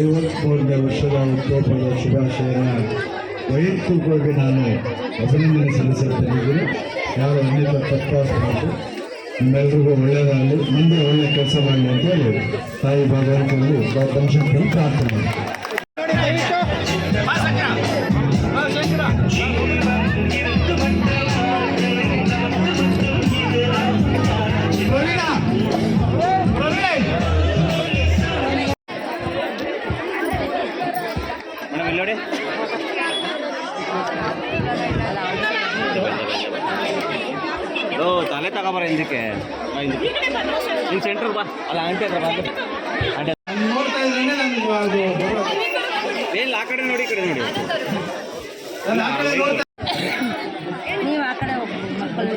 ಐವತ್ಮೂರನೇ ವರ್ಷದ ಹುಟ್ಟುಹಬ್ಬದ ಶುಭಾಶಯನ ವೈಯಕ್ತಿಕವಾಗಿ ನಾನು ಅಭಿನಂದನೆ ಸಲ್ಲಿಸುತ್ತಿದ್ದೀನಿ. ಯಾರು ಅನೇಕ ತಪ್ಪಾಸಬಾರ್ದು ನಿಮ್ಮೆಲ್ರಿಗೂ ಒಳ್ಳೆಯದಾಗಲಿ, ಮುಂದೆ ಒಳ್ಳೆಯ ಕೆಲಸ ಮಾಡಲಿ ಅಂತೇಳಿ ತಾಯಿ ಬನಶಂಕರಿ ಪ್ರಾರ್ಥನೆ ಮೇಡಮ್ ಇಲ್ಲಿ ನೋಡಿ. ಓ ತಲೆ ತಗೋಬಾರ ಹಿಂದಕ್ಕೆ. ನಿನ್ನ ಸೆಂಟ್ರಿಗೆ ಬಾ. ಅಲ್ಲ ಆಂಟಿ ಹತ್ರ ಬಾ. ಆಂಟಿ ಆ ಕಡೆ ನೋಡಿ ಈ ಕಡೆ ನೋಡಿ ನಾನು ಆ ಕಡೆ ನೋಡ್ತಾ ನೀವು ಆ ಕಡೆ ಹೋಗಿ ಮಕ್ಕಳು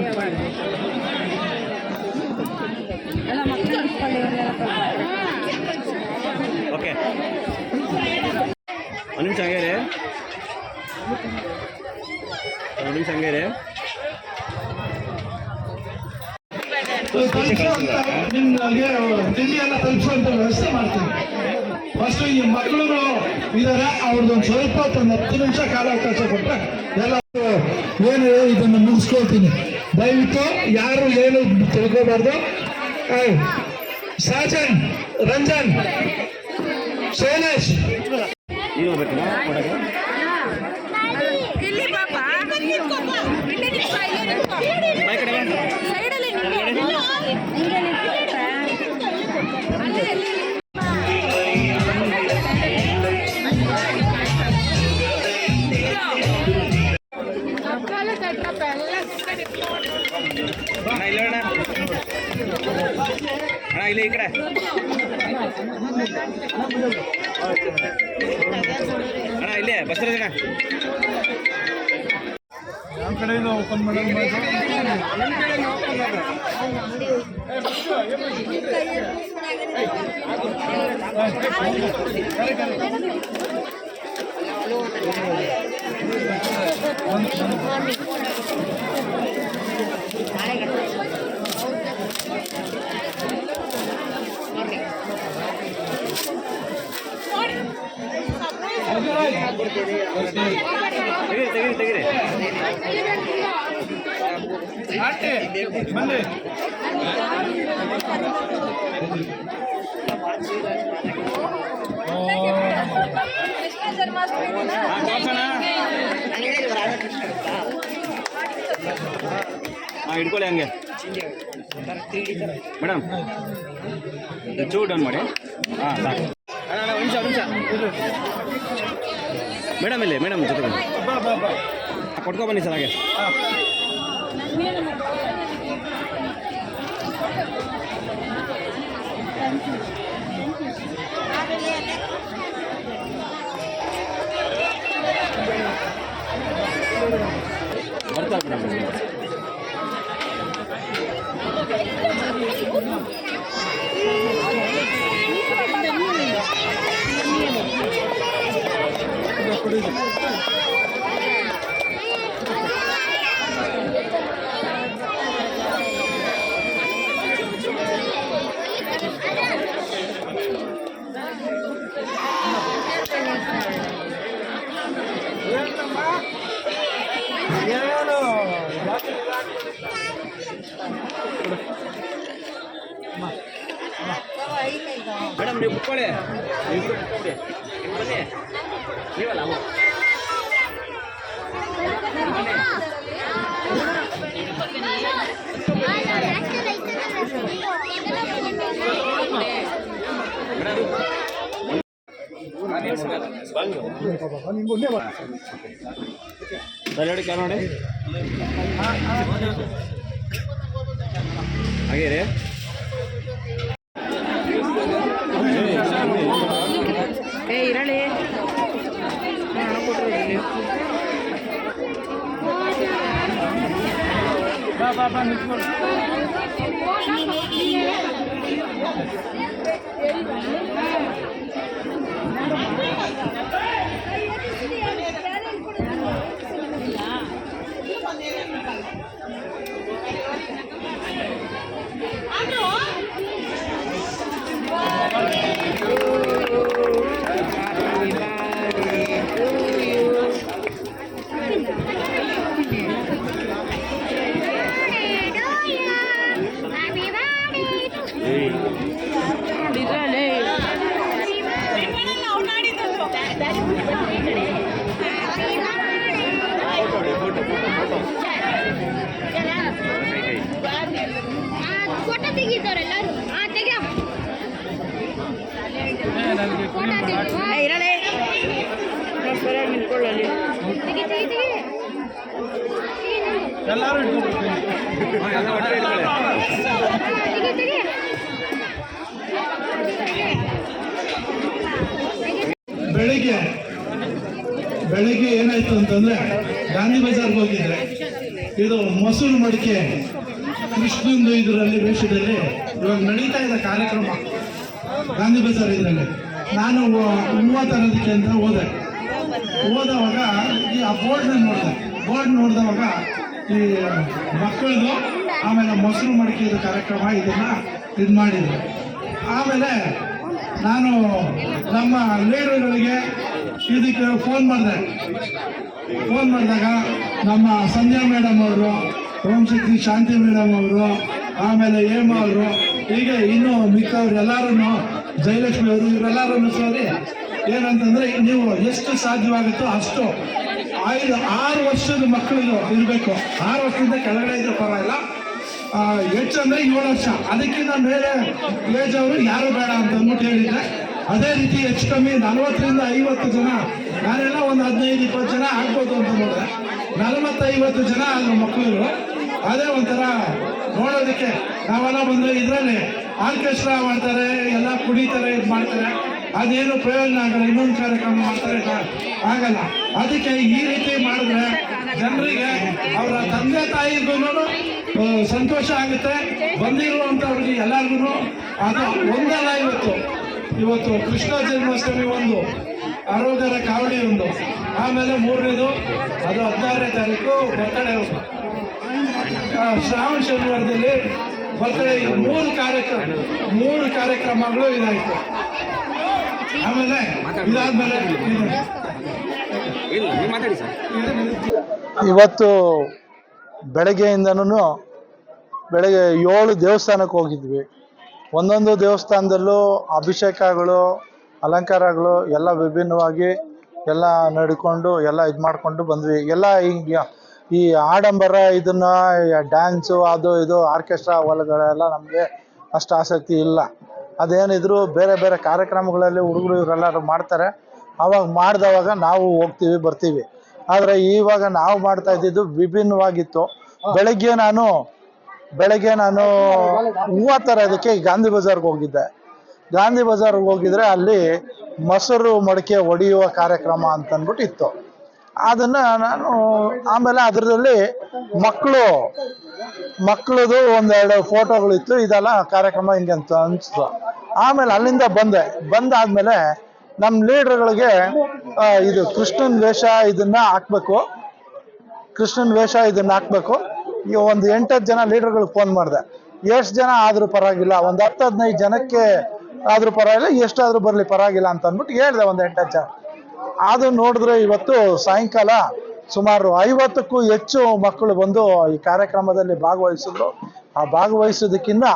ಎಲ್ಲ ಮಕ್ಕಳು ಮಕ್ಕಳು ಇವರೆಲ್ಲ ಓಕೆ ಒಂದು ನಿಮಿಷ ಹಂಗೆ ರೀ ಒಂದು ನಿಮಿಷ ಹಂಗೆ ರೀ ತಲುಪಿಸುವಂತ ನಿಮ್ಗೆ ತಿಂಡಿ ಎಲ್ಲ ತಲುಪಿಸುವಂತ ವ್ಯವಸ್ಥೆ ಮಾಡ್ತೀನಿ ಫಸ್ಟ್ ಈ ಮಕ್ಕಳು ಇದಾರೆ ಅವ್ರದ್ದೊಂದು ಸ್ವಲ್ಪ ಹೊತ್ತು ಒಂದು ಹತ್ತು ನಿಮಿಷ ಕಾಲಾವಕಾಶ ಕೊಟ್ಟರೆ ಎಲ್ಲ ಏನು ಇದನ್ನು ಮುಗಿಸ್ಕೊಳ್ತೀನಿ. ದಯವಿಟ್ಟು ಯಾರು ಏನು ತಿಳ್ಕೋಬಾರ್ದು. ಸಾಜನ್ ರಂಜನ್ ಶೈಲೇಶ್. ನೀನು ಹೋಗ್ಬೇಕು ಕೊಡೋದು ಇಲ್ಲಿ ಪಾಪ ಬಾಯ್ ಯಾವ ಕಡೆಯಿಂದ ಓಪನ್ ಮಾಡೋದು ತೆಗೀರಿ ಹಿಡ್ಕೊಳ್ಳಿ ಹಂಗೆ ಮೇಡಮ್ ಚೂ ಡೌನ್ ಮಾಡಿ ಹಾಂ ಸಾಕು ಅಣ್ಣ ಅಣ್ಣ, ಒಂದು ನಿಮಿಷ ಒಂದು ನಿಮಿಷ ಮೇಡಮ್ ಇಲ್ಲಿ ಮೇಡಮ್ ಜೊತೆ ಕೊಟ್ಕೊ ಬನ್ನಿ ಸರ್ ಹಾಗೆ. ಬರ್ತಾರೆ ಮೇಡಮ್. ಮೇಡಮ್ ನೀವು ಕುತ್ಕೊಳ್ಳಿ ನೀವು ಕುತ್ಕೊಳ್ಳಿ ನೀವು ಬನ್ನಿ ನೀವಲ್ಲ ನೋಡಿ ಕ್ಯಾನ್ ನೋಡಿ ಹಾಗೆ ರೀ? বাবা বা নির্ভর Thank you. ಬೆಳಿಗ್ಗೆ ಬೆಳಿಗ್ಗೆ ಏನಾಯ್ತು ಅಂತಂದ್ರೆ ಗಾಂಧಿ ಬಜಾರ್ಗೆ ಹೋಗಿದ್ರೆ ಇದು ಮೊಸರು ಮಡಿಕೆ ಕೃಷ್ಣಂದು ಇದರಲ್ಲಿ ವೇಷದಲ್ಲಿ ಇವಾಗ ನಡೀತಾ ಇದೆ ಕಾರ್ಯಕ್ರಮ ಗಾಂಧಿ ಬಜಾರ್ ಇದರಲ್ಲಿ. ನಾನು ಹೂವ ತರೋದಕ್ಕೆ ಅಂತ ಹೋದೆ. ಹೋದವಾಗ ಈ ಆ ಬೋರ್ಡ್ನ ನೋಡಿದೆ. ಬೋರ್ಡ್ ನೋಡಿದವಾಗ ಈ ಮಕ್ಕಳದು ಆಮೇಲೆ ಮೊಸರು ಮಡಿಕೆದು ಕಾರ್ಯಕ್ರಮ ಇದನ್ನ ಇದು ಮಾಡಿದ್ರು. ಆಮೇಲೆ ನಾನು ನಮ್ಮ ಲೀಡರ್ಗಳಿಗೆ ಇದಕ್ಕೆ ಫೋನ್ ಮಾಡಿದೆ. ಫೋನ್ ಮಾಡಿದಾಗ ನಮ್ಮ ಸಂಜಯ್ ಮೇಡಮ್ ಅವರು ಓಂಶಕ್ತಿ ಶಾಂತಿ ಮೇಡಮ್ ಅವರು, ಆಮೇಲೆ ಏಮ ಅವರು, ಹೀಗೆ ಇನ್ನು ಮಿಕ್ಕವ್ರು ಎಲ್ಲರೂ ಜಯಲಕ್ಷ್ಮಿ ಅವರು ಇವರೆಲ್ಲರೂ ಸೇರಿ ಏನಂತಂದರೆ, ನೀವು ಎಷ್ಟು ಸಾಧ್ಯವಾಗುತ್ತೋ ಅಷ್ಟು ಐದು, ಆರು ವರ್ಷದ ಮಕ್ಕಳಿಗೆ ಇರಬೇಕು. ಆರು ವರ್ಷದಿಂದ ಕೆಳಗಡೆ ಇದ್ರೆ ಪರವಾಗಿಲ್ಲ. ಹೆಚ್ಚಂದ್ರೆ ಏಳು ವರ್ಷ. ಅದಕ್ಕಿಂತ ಮೇಲೆ ಏಜ್ ಅವರು ಯಾರು ಬೇಡ ಅಂತ ಅಂದ್ಬಿಟ್ಟು ಹೇಳಿದ್ರೆ, ಅದೇ ರೀತಿ ಹೆಚ್ಚು ಕಮ್ಮಿ ನಲವತ್ತರಿಂದ ಐವತ್ತು ಜನ, ನಾನೆಲ್ಲ ಒಂದು ಹದಿನೈದು, ಇಪ್ಪತ್ತು ಜನ ಆಗ್ಬೋದು ಅಂತ ನೋಡಿದೆ. ನಲವತ್ತೈವತ್ತು ಜನ ಆದ್ರು ಮಕ್ಕಳು ಅದೇ ಒಂಥರ ನೋಡೋದಕ್ಕೆ, ನಾವೆಲ್ಲ ಬಂದ್ರೆ ಇದರಲ್ಲಿ ಆರ್ಕೆಸ್ಟ್ರಾ ಮಾಡ್ತಾರೆ, ಎಲ್ಲ ಕುಡಿತಾರೆ, ಇದು ಮಾಡ್ತಾರೆ. ಅದೇನು ಪ್ರಯೋಜನ ಆಗಲ್ಲ, ಇನ್ನೊಂದು ಕಾರ್ಯಕ್ರಮ ಮಾಡ್ತಾರೆ ಆಗಲ್ಲ. ಅದಕ್ಕೆ ಈ ರೀತಿ ಮಾಡಿದ್ರೆ ಜನರಿಗೆ ಅವರ ತಂದೆ ತಾಯಿಗೂ ಸಂತೋಷ ಆಗುತ್ತೆ. ಬಂದಿರುವಂಥವ್ರಿಗೆ ಎಲ್ಲರಿಗೂ ಅದು ಒಂದಲ್ಲ ಇವತ್ತು. ಇವತ್ತು ಕೃಷ್ಣ ಜನ್ಮಾಷ್ಟಮಿ ಒಂದು ಆರೋಗ್ಯರ ಕಾವಡಿ ಒಂದು. ಆಮೇಲೆ ಮೂರನೇದು, ಅದು ಹದಿನಾರನೇ ತಾರೀಕು ಬರ್ತಡೇ ಒಂದು. ಶ್ರಾವಣ ಶನಿವಾರದಲ್ಲಿ ಬರ್ತಡೇ ಮೂರು ಕಾರ್ಯಕ್ರಮ ಮೂರು ಕಾರ್ಯಕ್ರಮಗಳು ಇದಾಯಿತು. ಆಮೇಲೆ ಇದಾದ್ಮೇಲೆ ಇವತ್ತು ಬೆಳಗ್ಗೆಯಿಂದನೂ ಬೆಳಗ್ಗೆ ಏಳು ದೇವಸ್ಥಾನಕ್ಕೆ ಹೋಗಿದ್ವಿ. ಒಂದೊಂದು ದೇವಸ್ಥಾನದಲ್ಲೂ ಅಭಿಷೇಕಗಳು ಅಲಂಕಾರಗಳು ಎಲ್ಲ ವಿಭಿನ್ನವಾಗಿ ಎಲ್ಲ ನಡ್ಕೊಂಡು ಎಲ್ಲ ಇದು ಮಾಡಿಕೊಂಡು ಬಂದ್ವಿ. ಎಲ್ಲ ಈಗ ಈ ಆಡಂಬರ ಇದನ್ನ ಡ್ಯಾನ್ಸು ಅದು ಇದು ಆರ್ಕೆಸ್ಟ್ರಾ ಹೊಲಗಳೆಲ್ಲ ನಮಗೆ ಅಷ್ಟು ಆಸಕ್ತಿ ಇಲ್ಲ. ಅದೇನಿದ್ರು ಬೇರೆ ಬೇರೆ ಕಾರ್ಯಕ್ರಮಗಳಲ್ಲಿ ಹುಡುಗರು ಇವರೆಲ್ಲರೂ ಮಾಡ್ತಾರೆ. ಅವಾಗ ಮಾಡಿದವಾಗ ನಾವು ಹೋಗ್ತೀವಿ, ಬರ್ತೀವಿ. ಆದರೆ ಇವಾಗ ನಾವು ಮಾಡ್ತಾ ಇದ್ದಿದ್ದು ವಿಭಿನ್ನವಾಗಿತ್ತು. ಬೆಳಗ್ಗೆ ನಾನು ಬೆಳಗ್ಗೆ ನಾನು ಹೂವು ತರೋದಕ್ಕೆ ಗಾಂಧಿ ಬಜಾರ್ಗೆ ಹೋಗಿದ್ದೆ. ಗಾಂಧಿ ಬಜಾರ್ಗೆ ಹೋಗಿದ್ರೆ ಅಲ್ಲಿ ಮೊಸರು ಮಡಿಕೆ ಒಡೆಯುವ ಕಾರ್ಯಕ್ರಮ ಅಂತನ್ಬಿಟ್ಟು ಇತ್ತು ಅದನ್ನ ನಾನು ಆಮೇಲೆ ಅದರಲ್ಲಿ ಮಕ್ಕಳು ಮಕ್ಕಳದು ಒಂದೆರಡು ಫೋಟೋಗಳಿತ್ತು, ಇದೆಲ್ಲ ಕಾರ್ಯಕ್ರಮ ಹಿಂಗೆ ಅಂತ ಅನಿಸ್ತು ಆಮೇಲೆ ಅಲ್ಲಿಂದ ಬಂದೆ. ಬಂದಾದ್ಮೇಲೆ ನಮ್ಮ ಲೀಡರ್ಗಳಿಗೆ ಇದು ಕೃಷ್ಣನ್ ವೇಷ ಇದನ್ನ ಹಾಕ್ಬೇಕು. ಕೃಷ್ಣನ್ ವೇಷ ಇದನ್ನ ಹಾಕ್ಬೇಕು. ಈ ಒಂದು ಎಂಟತ್ತು ಜನ ಲೀಡರ್ಗಳಿಗೆ ಫೋನ್ ಮಾಡಿದೆ. ಎಷ್ಟು ಜನ ಆದ್ರೂ ಪರವಾಗಿಲ್ಲ, ಒಂದು ಹತ್ತು ಹದಿನೈದು ಜನಕ್ಕೆ ಆದ್ರೂ ಪರವಾಗಿಲ್ಲ, ಎಷ್ಟಾದರೂ ಬರಲಿ ಪರವಾಗಿಲ್ಲ ಅಂತ ಅಂದ್ಬಿಟ್ಟು ಹೇಳಿದೆ ಒಂದು ಎಂಟತ್ತು ಜನ. ಅದು ನೋಡಿದ್ರೆ ಇವತ್ತು ಸಾಯಂಕಾಲ ಸುಮಾರು ಐವತ್ತಕ್ಕೂ ಹೆಚ್ಚು ಮಕ್ಕಳು ಬಂದು ಈ ಕಾರ್ಯಕ್ರಮದಲ್ಲಿ ಭಾಗವಹಿಸಿದ್ರು. ಆ ಭಾಗವಹಿಸೋದಕ್ಕಿಂತ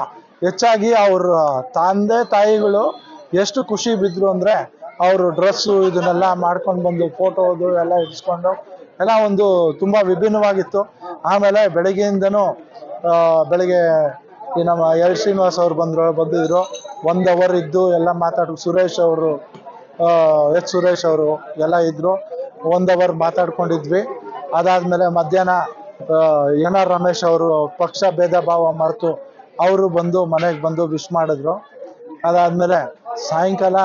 ಹೆಚ್ಚಾಗಿ ಅವ್ರ ತಂದೆ, ತಾಯಿಗಳು ಎಷ್ಟು ಖುಷಿ ಬಿದ್ರು ಅಂದ್ರೆ ಅವರು ಡ್ರೆಸ್ಸು ಇದನ್ನೆಲ್ಲ ಮಾಡ್ಕೊಂಡು ಬಂದು ಫೋಟೋದು ಎಲ್ಲ ಇಡ್ಸ್ಕೊಂಡು ಎಲ್ಲ ಒಂದು ತುಂಬ ವಿಭಿನ್ನವಾಗಿತ್ತು. ಆಮೇಲೆ ಬೆಳಗ್ಗೆಯಿಂದನೂ ಬೆಳಗ್ಗೆ ಈ ನಮ್ಮ ಎಲ್ ಶ್ರೀನಿವಾಸ್ ಅವ್ರು ಬಂದ್ರು, ಬಂದಿದ್ರು. ಒಂದು ಅವರ್ ಇದ್ದು ಎಲ್ಲ ಮಾತಾಡ್ ಸುರೇಶ್ ಅವರು ಎಚ್ ಸುರೇಶ್ ಅವರು ಎಲ್ಲ ಇದ್ರು. ಒಂದ್ ಅವರ್ ಮಾತಾಡ್ಕೊಂಡಿದ್ವಿ. ಅದಾದ್ಮೇಲೆ ಮಧ್ಯಾಹ್ನ ಎನ್ ಆರ್ ರಮೇಶ್ ಅವರು ಪಕ್ಷ ಭೇದ ಭಾವ ಮರೆತು ಅವರು ಬಂದು ಮನೆಗೆ ಬಂದು ವಿಶ್ ಮಾಡಿದ್ರು. ಅದಾದ್ಮೇಲೆ ಸಾಯಂಕಾಲ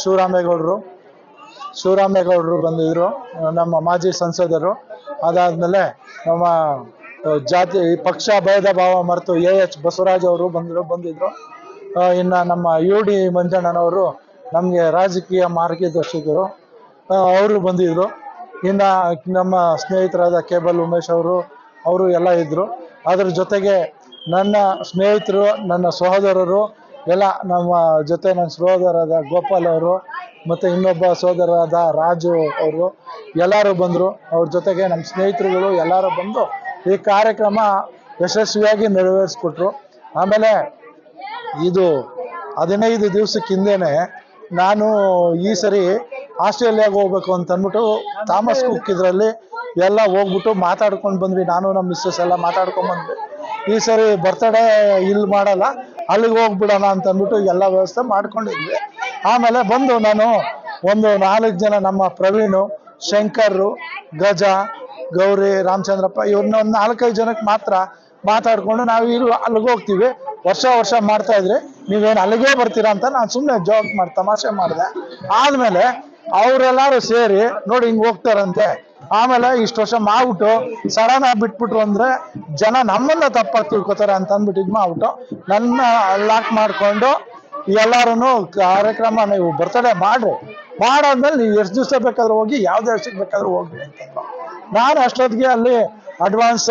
ಶಿವರಾಮೇಗೌಡರು ಶಿವರಾಮೇಗೌಡರು ಬಂದಿದ್ರು, ನಮ್ಮ ಮಾಜಿ ಸಂಸದರು. ಅದಾದ್ಮೇಲೆ ನಮ್ಮ ಜಾತಿ ಪಕ್ಷ ಭೇದ ಭಾವ ಮರೆತು ಎ ಎಚ್ ಬಸವರಾಜ್ ಅವರು ಬಂದ್ರು, ಬಂದಿದ್ರು. ಇನ್ನ ನಮ್ಮ ಯು ಡಿ ಮಂಜಣ್ಣನವರು ನಮಗೆ ರಾಜಕೀಯ ಮಾರ್ಗದರ್ಶಕರು ಅವರು ಬಂದಿದ್ರು. ಇನ್ನು ನಮ್ಮ ಸ್ನೇಹಿತರಾದ ಕೇಬಲ್ ಉಮೇಶ್ ಅವರು ಅವರು ಎಲ್ಲ ಇದ್ದರು ಅದ್ರ ಜೊತೆಗೆ ನನ್ನ ಸ್ನೇಹಿತರು, ನನ್ನ ಸಹೋದರರು, ಎಲ್ಲ ನಮ್ಮ ಜೊತೆ ನನ್ನ ಸಹೋದರಾದ ಗೋಪಾಲ್ ಅವರು ಮತ್ತು ಇನ್ನೊಬ್ಬ ಸಹೋದರಾದ ರಾಜು ಅವರು ಎಲ್ಲರೂ ಬಂದರು. ಅವ್ರ ಜೊತೆಗೆ ನಮ್ಮ ಸ್ನೇಹಿತರುಗಳು ಎಲ್ಲರೂ ಬಂದು ಈ ಕಾರ್ಯಕ್ರಮ ಯಶಸ್ವಿಯಾಗಿ ನೆರವೇರಿಸ್ಕೊಟ್ರು. ಆಮೇಲೆ ಇದು ಹದಿನೈದು ದಿವಸಕ್ಕೆ ಹಿಂದೆನೆ ನಾನು ಈ ಸರಿ ಆಸ್ಟ್ರೇಲಿಯಾಗೆ ಹೋಗ್ಬೇಕು ಅಂತ ಅಂದ್ಬಿಟ್ಟು ಥಾಮಸ್ ಕುಕ್ ಇದರಲ್ಲಿ ಎಲ್ಲ ಹೋಗ್ಬಿಟ್ಟು ಮಾತಾಡ್ಕೊಂಡು ಬಂದ್ವಿ. ನಾನು ನಮ್ಮ ಮಿಸ್ಸಸ್ ಎಲ್ಲ ಮಾತಾಡ್ಕೊಂಡು ಬಂದ್ವಿ. ಈ ಸರಿ ಬರ್ತಡೇ ಇಲ್ಲಿ ಮಾಡಲ್ಲ, ಅಲ್ಲಿಗೆ ಹೋಗ್ಬಿಡೋಣ ಅಂತ ಅಂದ್ಬಿಟ್ಟು ಎಲ್ಲ ವ್ಯವಸ್ಥೆ ಮಾಡ್ಕೊಂಡಿದ್ವಿ. ಆಮೇಲೆ ಬಂದು ನಾನು ಒಂದು ನಾಲ್ಕು ಜನ ನಮ್ಮ ಪ್ರವೀಣು ಶಂಕರ್ ಗಜ, ಗೌರಿ, ರಾಮಚಂದ್ರಪ್ಪ ಇವ್ರನ್ನ ಒಂದು ನಾಲ್ಕೈದು ಜನಕ್ಕೆ ಮಾತ್ರ ಮಾತಾಡ್ಕೊಂಡು ನಾವು ಇಲ್ಲಿ ಅಲ್ಲಿಗೆ ಹೋಗ್ತೀವಿ. ವರ್ಷ ವರ್ಷ ಮಾಡ್ತಾ ಇದ್ರಿ. ನೀವೇನು ಅಲ್ಲಿಗೆ ಬರ್ತೀರಾ ಅಂತ ನಾನು ಸುಮ್ಮನೆ ಜೋಕ್ ಮಾಡಿ ತಮಾಷೆ ಮಾಡಿದೆ. ಆದಮೇಲೆ ಅವರೆಲ್ಲರೂ ಸೇರಿ ನೋಡಿ ಹಿಂಗೆ ಹೋಗ್ತಾರಂತೆ. ಆಮೇಲೆ ಇಷ್ಟು ವರ್ಷ ಮಾಡ್ಬಿಟ್ಟು ಸಡನ್ ಆಗಿ ಬಿಟ್ಬಿಟ್ರು ಅಂದ್ರೆ ಜನ ನಮ್ಮನ್ನ ತಪ್ಪಾಗಿ ತಿಳ್ಕೊತಾರೆ ಅಂತ ಅಂದ್ಬಿಟ್ಟು ಇದು ಮಾಡ್ಬಿಟ್ಟು ನನ್ನ ಲಾಕ್ ಮಾಡ್ಕೊಂಡು ಎಲ್ಲರೂ ಕಾರ್ಯಕ್ರಮ ನೀವು ಬರ್ತಡೇ ಮಾಡ್ರಿ. ಮಾಡಾದ್ಮೇಲೆ ನೀವು ಎಷ್ಟು ದಿವಸ ಬೇಕಾದ್ರೂ ಹೋಗಿ ಯಾವ ವರ್ಷಕ್ಕೆ ಬೇಕಾದ್ರೂ ಹೋಗ್ರಿ ಅಂತ ನಾನು ಅಷ್ಟೊತ್ತಿಗೆ ಅಲ್ಲಿ ಅಡ್ವಾನ್ಸ್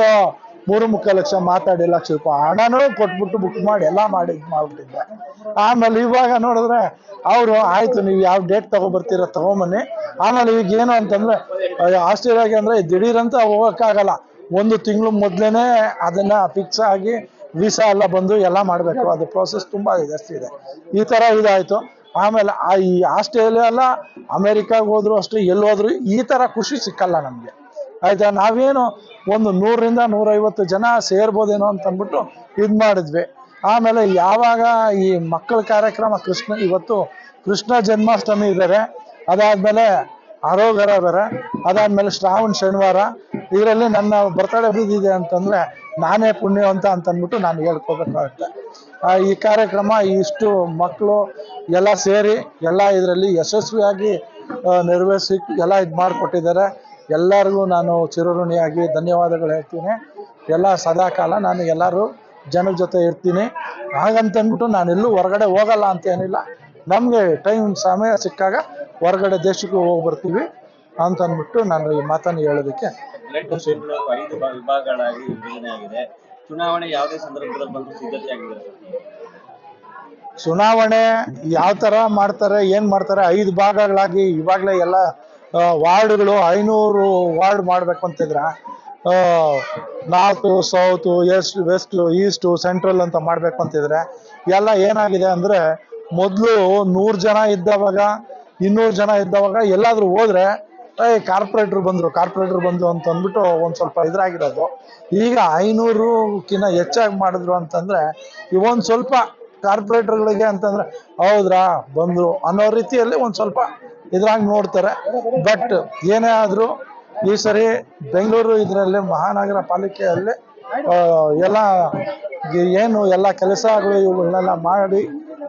ಮೂರು ಮುಖ ಲಕ್ಷ ಮಾತಾಡಿ ಲಕ್ಷ ರೂಪಾಯಿ ಹಣನೂ ಕೊಟ್ಬಿಟ್ಟು ಬುಕ್ ಮಾಡಿ ಎಲ್ಲ ಮಾಡಿ ಮಾಡ್ಬಿಟ್ಟಿದ್ದೆ. ಆಮೇಲೆ ಇವಾಗ ನೋಡಿದ್ರೆ ಅವರು, ಆಯ್ತು, ನೀವು ಯಾವ ಡೇಟ್ ತಗೊಬರ್ತೀರ, ತಗೊಂಬನ್ನಿ. ಆಮೇಲೆ ಈಗ ಏನು ಅಂತಂದ್ರೆ ಆಸ್ಟ್ರೇಲಿಯಾಗೆ ಅಂದ್ರೆ ದಿಢೀರಂತ ಹೋಗೋಕ್ಕಾಗಲ್ಲ. ಒಂದು ತಿಂಗಳು ಮೊದ್ಲೇನೆ ಅದನ್ನ ಫಿಕ್ಸ್ ಆಗಿ ವೀಸಾ ಎಲ್ಲ ಬಂದು ಎಲ್ಲ ಮಾಡಬೇಕು. ಅದು ಪ್ರೋಸೆಸ್ ತುಂಬಾ ಜಾಸ್ತಿ ಇದೆ. ಈ ತರ ಇದಾಯ್ತು. ಆಮೇಲೆ ಆ ಈ ಆಸ್ಟ್ರೇಲಿಯಾ ಅಲ್ಲ, ಅಮೇರಿಕಾಗೆ ಹೋದ್ರು ಅಷ್ಟೇ, ಎಲ್ಲಿ ಈ ತರ ಖುಷಿ ಸಿಕ್ಕಲ್ಲ ನಮ್ಗೆ. ಆಯ್ತಾ? ನಾವೇನು ಒಂದು ನೂರರಿಂದ ನೂರೈವತ್ತು ಜನ ಸೇರ್ಬೋದೇನೋ ಅಂತ ಅಂದ್ಬಿಟ್ಟು ಇದ್ ಮಾಡಿದ್ವಿ. ಆಮೇಲೆ ಯಾವಾಗ ಈ ಮಕ್ಕಳ ಕಾರ್ಯಕ್ರಮ ಕೃಷ್ಣ, ಇವತ್ತು ಕೃಷ್ಣ ಜನ್ಮಾಷ್ಟಮಿ ಇದ್ದಾರೆ ಅದಾದಮೇಲೆ ಆರೋಗ್ಯರ ಬೇರೆ ಅದಾದಮೇಲೆ ಶ್ರಾವಣ ಶನಿವಾರ, ಇದರಲ್ಲಿ ನನ್ನ ಬರ್ತಡೇ ಬಿದ್ದಿದೆ ಅಂತಂದ್ರೆ ನಾನೇ ಪುಣ್ಯವಂತ ಅಂತ ಅಂದ್ಬಿಟ್ಟು ನಾನು ಹೇಳ್ಕೋಬೇಕಾಗುತ್ತೆ. ಈ ಕಾರ್ಯಕ್ರಮ ಇಷ್ಟು ಮಕ್ಕಳು ಎಲ್ಲ ಸೇರಿ ಎಲ್ಲ ಇದರಲ್ಲಿ ಯಶಸ್ವಿಯಾಗಿ ನೆರವೇರಿಸಿ, ಎಲ್ಲ ಇದು ಮಾಡಿಕೊಟ್ಟಿದ್ದಾರೆ. ಎಲ್ಲರಿಗೂ ನಾನು ಚಿರಋಣಿಯಾಗಿ ಧನ್ಯವಾದಗಳು ಹೇಳ್ತೀನಿ. ಎಲ್ಲ ಸದಾಕಾಲ ನಾನು ಎಲ್ಲರೂ ಜನರ ಜೊತೆ ಇರ್ತೀನಿ. ಹಾಗಂತಂದ್ಬಿಟ್ಟು ಎಲ್ಲೂ ಹೊರಗಡೆ ಹೋಗಲ್ಲ ಅಂತ ಏನಿಲ್ಲ. ನಮಗೆ ಟೈಮ್ ಸಮಯ ಸಿಕ್ಕಾಗ ಹೊರಗಡೆ ದೇಶಕ್ಕೆ ಹೋಗಿ ಬರ್ತೀವಿ ಅಂತ ಅಂದ್ಬಿಟ್ಟು ನಾನು ಈ ಮಾತನ್ನು ಹೇಳೋದಕ್ಕೆ ಐದು ವಿಭಾಗಗಳಾಗಿ ವಿಭಜನೆ ಆಗಿದೆ. ಚುನಾವಣೆ ಯಾವುದೇ ಸಂದರ್ಭದಲ್ಲಿ ಬಂದು ಸಿದ್ಧತೆ ಆಗಿದ್ದಾರೆ ಚುನಾವಣೆ ಯಾವ ತರ ಮಾಡ್ತಾರೆ ಏನು ಮಾಡ್ತಾರೆ ಐದು ಭಾಗಗಳಾಗಿ ಇವಾಗಲೇ ಎಲ್ಲ ವಾರ್ಡ್ಗಳು ಐನೂರು ವಾರ್ಡ್ ಮಾಡಬೇಕು ಅಂತಿದ್ರ north, south east west, east, central ಅಂತ ಮಾಡಬೇಕು ಅಂತಿದ್ರೆ ಎಲ್ಲ ಏನಾಗಿದೆ ಅಂದ್ರೆ ಮೊದಲು ನೂರು ಜನ ಇದ್ದವಾಗ, ಇನ್ನೂರು ಜನ ಇದ್ದವಾಗ ಎಲ್ಲಾದರೂ ಹೋದ್ರೆ, ಏ, ಕಾರ್ಪೊರೇಟ್ರು ಬಂದ್ರು, ಕಾರ್ಪೊರೇಟ್ರು ಬಂದರು ಅಂತ ಅಂದ್ಬಿಟ್ಟು ಒಂದು ಸ್ವಲ್ಪ ಇದ್ರಾಗಿರೋದು. ಈಗ ಐನೂರುಕ್ಕಿಂತ ಹೆಚ್ಚಾಗಿ ಮಾಡಿದ್ರು ಅಂತಂದ್ರೆ ಇವೊಂದು ಸ್ವಲ್ಪ ಕಾರ್ಪೊರೇಟರ್ಗಳಿಗೆ ಅಂತಂದ್ರೆ, ಹೌದ್ರಾ, ಬಂದ್ರು ಅನ್ನೋ ರೀತಿಯಲ್ಲಿ ಒಂದು ಸ್ವಲ್ಪ ಇದ್ರಾಗ ನೋಡ್ತಾರೆ. ಬಟ್ ಏನೇ ಆದರೂ ಈ ಸರಿ ಬೆಂಗಳೂರು ಇದರಲ್ಲಿ ಮಹಾನಗರ ಪಾಲಿಕೆಯಲ್ಲಿ ಎಲ್ಲ ಏನು ಎಲ್ಲ ಕೆಲಸಗಳು ಇವುಗಳನ್ನೆಲ್ಲ ಮಾಡಿ,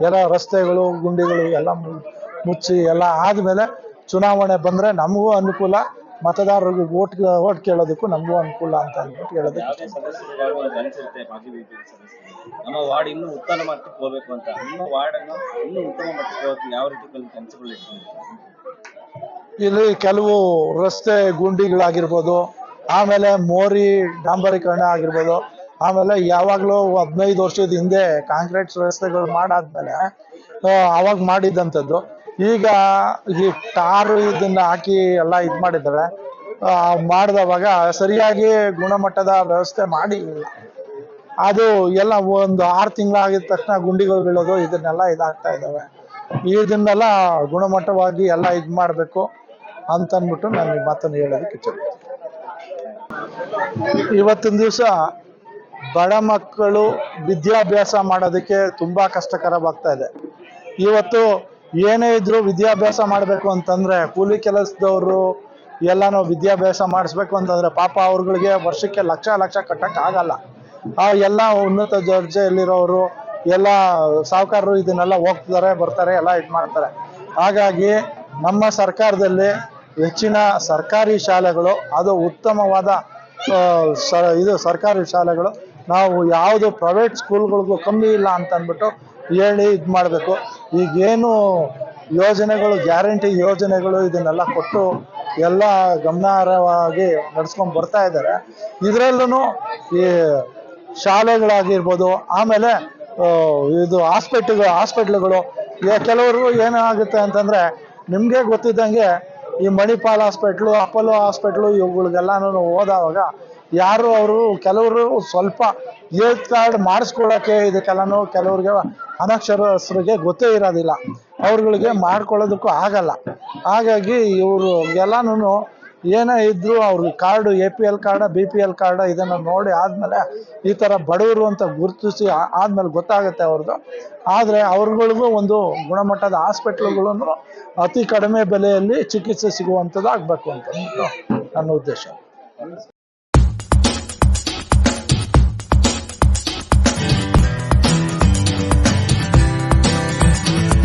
ಎಲ್ಲ ರಸ್ತೆಗಳು, ಗುಂಡಿಗಳು ಎಲ್ಲ ಮುಚ್ಚಿ ಎಲ್ಲ ಆದಮೇಲೆ ಚುನಾವಣೆ ಬಂದ್ರೆ ನಮಗೂ ಅನುಕೂಲ. ಮತದಾರರಿಗೂ ಓಟ್ ಓಟ್ ಕೇಳೋದಕ್ಕೂ ನಮಗೂ ಅನುಕೂಲ ಅಂತ ಅಂದ್ಬಿಟ್ಟು ಹೇಳೋದಕ್ಕೆ ಯಾವುದೇ ಸದಸ್ಯರು ಒಂದು ಅನಿಸಿರುತ್ತೆ ಮಾಜಿ ಬಿಜೆಪಿ ಸದಸ್ಯರು ನಮ್ಮ ವಾರ್ಡ್ ಇನ್ನೂ ಉತ್ತಮ ಮಟ್ಟಕ್ಕೆ ಹೋಗ್ಬೇಕು ಅಂತ. ನಿಮ್ಮ ವಾರ್ಡ್ ಅನ್ನು ಇನ್ನೂ ಉತ್ತಮ ಮಟ್ಟಕ್ಕೆ ಹೋಗಕ್ಕೆ ಯಾವ ರೀತಿ ಕೆಲವು ಕನಸುಗಳು ಇಲ್ಲಿ ಕೆಲವು ರಸ್ತೆ ಗುಂಡಿಗಳಾಗಿರ್ಬೋದು ಆಮೇಲೆ ಮೋರಿ ಡಾಂಬರೀಕರಣ ಆಗಿರ್ಬೋದು ಆಮೇಲೆ ಯಾವಾಗಲೂ ಹದಿನೈದು ವರ್ಷದ ಹಿಂದೆ ಕಾಂಕ್ರೀಟ್ ರಸ್ತೆಗಳು ಮಾಡಾದ್ಮೇಲೆ ಅವಾಗ ಮಾಡಿದ್ದಂಥದ್ದು ಈಗ ಈ ಟಾರು ಇದನ್ನ ಹಾಕಿ ಎಲ್ಲ ಇದು ಮಾಡಿದ್ದಾರೆ. ಮಾಡಿದವಾಗ ಸರಿಯಾಗಿ ಗುಣಮಟ್ಟದ ವ್ಯವಸ್ಥೆ ಮಾಡಿ ಅದು ಎಲ್ಲ ಒಂದು ಆರು ತಿಂಗಳಾಗಿದ ತಕ್ಷಣ ಗುಂಡಿಗಳು ಬೀಳೋದು ಇದನ್ನೆಲ್ಲ ಇದಾಗ್ತಾ ಇದ್ದಾವೆ ಇದನ್ನೆಲ್ಲ ಗುಣಮಟ್ಟವಾಗಿ ಎಲ್ಲ ಇದು ಮಾಡಬೇಕು ಅಂತ ಅಂದ್ಬಿಟ್ಟು ನಾನು ಈ ಮಾತನ್ನು ಹೇಳೋದಕ್ಕೆ ಇಚ್ಛೆ ಇವತ್ತಿನ ದಿವಸ ಬಡ ಮಕ್ಕಳು ವಿದ್ಯಾಭ್ಯಾಸ ಮಾಡೋದಕ್ಕೆ ತುಂಬಾ ಕಷ್ಟಕರವಾಗ್ತಾ ಇದೆ. ಇವತ್ತು ಏನೇ ಇದ್ರು ವಿದ್ಯಾಭ್ಯಾಸ ಮಾಡಬೇಕು ಅಂತಂದ್ರೆ ಕೂಲಿ ಕೆಲಸದವರು ಎಲ್ಲಾನು ವಿದ್ಯಾಭ್ಯಾಸ ಮಾಡಿಸ್ಬೇಕು ಅಂತಂದ್ರೆ ಪಾಪ ಅವ್ರಗಳಿಗೆ ವರ್ಷಕ್ಕೆ ಲಕ್ಷ ಲಕ್ಷ ಕಟ್ಟಕ್ ಆಗಲ್ಲ. ಆ ಎಲ್ಲ ಉನ್ನತ ದರ್ಜೆಯಲ್ಲಿರೋರು, ಎಲ್ಲ ಸಾಹುಕಾರರು ಇದನ್ನೆಲ್ಲ ಹೋಗ್ತಾರೆ, ಬರ್ತಾರೆ, ಎಲ್ಲ ಇದು ಮಾಡ್ತಾರೆ. ಹಾಗಾಗಿ ನಮ್ಮ ಸರ್ಕಾರದಲ್ಲಿ ಹೆಚ್ಚಿನ ಸರ್ಕಾರಿ ಶಾಲೆಗಳು, ಅದು ಉತ್ತಮವಾದ ಇದು ಸರ್ಕಾರಿ ಶಾಲೆಗಳು, ನಾವು ಯಾವುದು ಪ್ರೈವೇಟ್ ಸ್ಕೂಲ್ಗಳಿಗೂ ಕಮ್ಮಿ ಇಲ್ಲ ಅಂತ ಅಂದ್ಬಿಟ್ಟು ಹೇಳಿ ಇದು ಮಾಡಬೇಕು. ಈಗೇನು ಯೋಜನೆಗಳು, ಗ್ಯಾರಂಟಿ ಯೋಜನೆಗಳು ಇದನ್ನೆಲ್ಲ ಕೊಟ್ಟು ಎಲ್ಲ ಗಮನಾರ್ಹವಾಗಿ ನಡ್ಸ್ಕೊಂಡ್ ಬರ್ತಾ ಇದ್ದಾರೆ ಇದರಲ್ಲೂ ಈ ಶಾಲೆಗಳಾಗಿರ್ಬೋದು, ಆಮೇಲೆ ಇದು ಹಾಸ್ಪಿಟ್ಲ್ಗಳು ಹಾಸ್ಪಿಟ್ಲ್ಗಳು ಕೆಲವರು ಏನಾಗುತ್ತೆ ಅಂತಂದ್ರೆ, ನಿಮಗೆ ಗೊತ್ತಿದ್ದಂಗೆ ಈ ಮಣಿಪಾಲ್ ಹಾಸ್ಪಿಟ್ಲು, ಅಪೋಲೋ ಹಾಸ್ಪಿಟ್ಲು ಇವುಗಳಿಗೆಲ್ಲಾನು ಹೋದವಾಗ ಯಾರು ಅವರು, ಕೆಲವರು ಸ್ವಲ್ಪ ಹೆಲ್ತ್ ಕಾರ್ಡ್ ಮಾಡಿಸ್ಕೊಳ್ಳೋಕೆ ಇದಕ್ಕೆಲ್ಲನೂ ಕೆಲವ್ರಿಗೆ ಅನಕ್ಷರಸ್ಥರಿಗೆ ಗೊತ್ತೇ ಇರೋದಿಲ್ಲ. ಅವ್ರುಗಳಿಗೆ ಮಾಡ್ಕೊಳ್ಳೋದಕ್ಕೂ ಆಗಲ್ಲ. ಹಾಗಾಗಿ ಇವರು ಎಲ್ಲನೂ ಏನೇ ಇದ್ದರೂ ಅವ್ರಿಗೆ card A P L card, B P L card ಇದನ್ನು ನೋಡಿ ಆದಮೇಲೆ ಈ ಥರ ಬಡವರು ಅಂತ ಗುರುತಿಸಿ ಆದ್ಮೇಲೆ ಗೊತ್ತಾಗುತ್ತೆ ಅವ್ರದ್ದು ಆದರೆ ಅವ್ರಗಳಿಗೂ ಒಂದು ಗುಣಮಟ್ಟದ ಹಾಸ್ಪಿಟ್ಲ್ಗಳನ್ನು ಅತಿ ಕಡಿಮೆ ಬೆಲೆಯಲ್ಲಿ ಚಿಕಿತ್ಸೆ ಸಿಗುವಂಥದ್ದು ಆಗಬೇಕು ಅಂತ ನನ್ನ ಉದ್ದೇಶ.